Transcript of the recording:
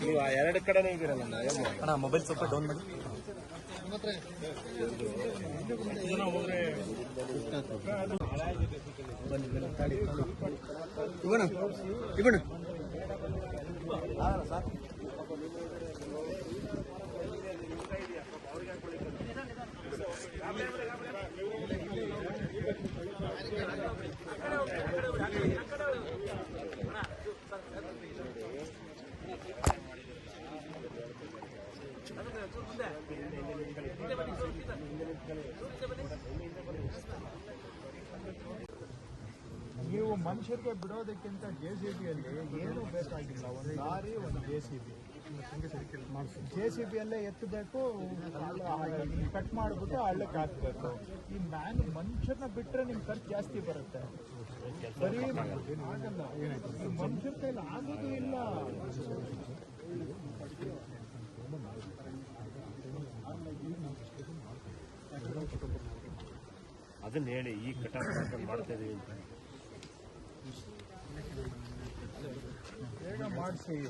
ನೀವು ಎರಡು ಕಡೆನೇ ಇದ್ದೀರಲ್ಲ? ಅಣ್ಣ ಮೊಬೈಲ್ ಸ್ವಲ್ಪ ಡೌನ್ ಮಾಡಿ ನೀವು ಮನುಷ್ಯರಿಗೆ ಬಿಡೋದಕ್ಕಿಂತ ಜೆ ಸಿ ಬಿಯಲ್ಲಿ ಏನೂ ಬೇಕಾಗಿಲ್ಲ. ಒಂದು ಲಾರಿ ಒಂದು J C B J C ಬಿಯಲ್ಲೇ ಎತ್ತಬೇಕು ಕಟ್ ಮಾಡಿಬಿಟ್ಟು ಹಳ್ಳಕ್ಕೆ ಹಾಕ್ಬೇಕು. ಈ ಮ್ಯಾನ್ ಮನುಷ್ಯರನ್ನ ಬಿಟ್ಟರೆ ನಿಮ್ಮ ಖರ್ಚು ಜಾಸ್ತಿ ಬರುತ್ತೆ. ಬರೀ ಆಗಲ್ಲ. ಮನುಷ್ಯರ ಕೈಲಿ ಆಗೋದು ಇಲ್ಲ. ಅದನ್ನ ಹೇಳಿ ಈ ಕಟ ಮಾಡ್ತಾ ಇದೀವಿ ಅಂತ.